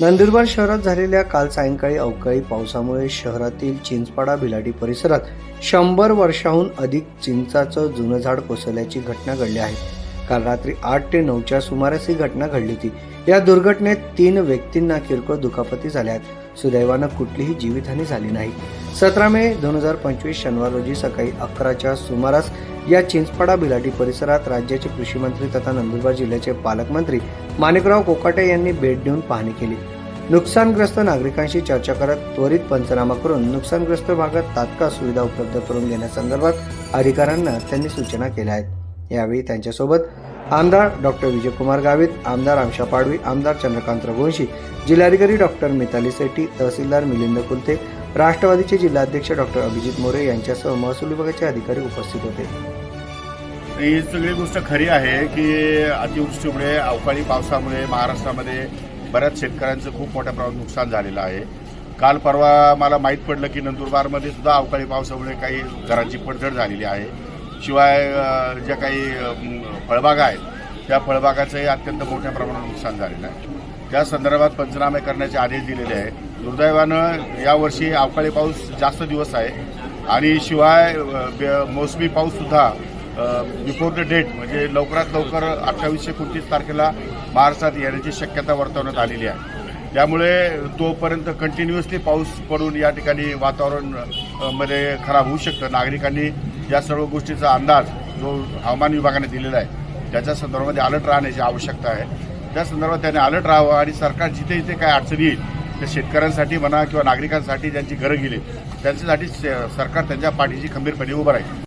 नंदुरबार शहरात झालेल्या काल सायंकाळी अवकाळी पावसामुळे शहरातील चिंचपाडा बिलाडी परिसरात शंभर वर्षाहून अधिक चिंचाचं जुनं झाड कोसळल्याची घटना घडली आहे. काल रात्री आठ ते नऊच्या सुमारास ही घटना घडली होती. या दुर्घटनेत तीन व्यक्तींना किरकोळ दुखापती झाल्या आहेत. सुदैवानं कुठलीही जीवितहानी झाली नाही. सतरा मे दोन हजार पंचवीस शनिवार रोजी सकाळी अकराच्या सुमारास या चिंचपाडा बिलाटी परिसरात राज्याचे कृषी मंत्री तथा नंदुरबार जिल्ह्याचे पालकमंत्री माणिकराव कोकाटे यांनी भेट देऊन पाहणी केली. नुकसानग्रस्त नागरिकांशी चर्चा करत त्वरित पंचनामा करून नुकसानग्रस्त भागात तात्काळ सुविधा उपलब्ध करून देण्यासंदर्भात अधिकाऱ्यांना त्यांनी सूचना केल्या आहेत. यावेळी त्यांच्यासोबत आमदार डॉक्टर विजयकुमार गावित आमदार आमशा पाडवी आमदार चंद्रकांत रघुवंशी जिल्हाधिकारी डॉक्टर मिताली सेट्टी तहसीलदार मिलिंद कुलते राष्ट्रवादीचे जिल्हाध्यक्ष डॉक्टर अभिजित मोरे यांच्यासह महसूल विभागाचे अधिकारी उपस्थित होते. ही सगळी गोष्ट खरी आहे की अतिवृष्टीमुळे अवकाळी पावसामुळे महाराष्ट्रामध्ये बऱ्याच शेतकऱ्यांचं खूप मोठ्या प्रमाणात नुकसान झालेलं आहे. काल परवा मला माहीत पडलं की नंदुरबारमध्ये सुद्धा अवकाळी पावसामुळे काही घरांची पडझड झालेली आहे. शिवाय ज्या काही फळबागा आहेत त्या फळबागाचंही अत्यंत मोठ्या प्रमाणात नुकसान झालेलं आहे. त्या संदर्भात पंचनामे करण्याचे आदेश दिलेले आहेत. दुर्दैवानं यावर्षी अवकाळी पाऊस जास्त दिवस आहे. आणि शिवाय मोसमी पाऊससुद्धा बिफोर द डेट म्हणजे लवकरात लवकर अठ्ठावीसशे एकोणतीस तारखेला महाराष्ट्रात येण्याची शक्यता वर्तवण्यात आलेली आहे. त्यामुळे तोपर्यंत कंटिन्युअसली पाऊस पडून या ठिकाणी वातावरणमध्ये खराब होऊ शकतं. नागरिकांनी या सर्व गोष्टीचा अंदाज जो हवामान विभागाने दिलेला आहे त्याच्या संदर्भामध्ये अलर्ट राहण्याची आवश्यकता आहे. त्या संदर्भात त्याने अलर्ट राहावं आणि सरकार जिथे जिथे काय अडचणी येईल त्या शेतकऱ्यांसाठी म्हणा किंवा नागरिकांसाठी ज्यांची घरं गेली त्यांच्यासाठी सरकार त्यांच्या पाठीशी खंबीरपणे उभं राहील.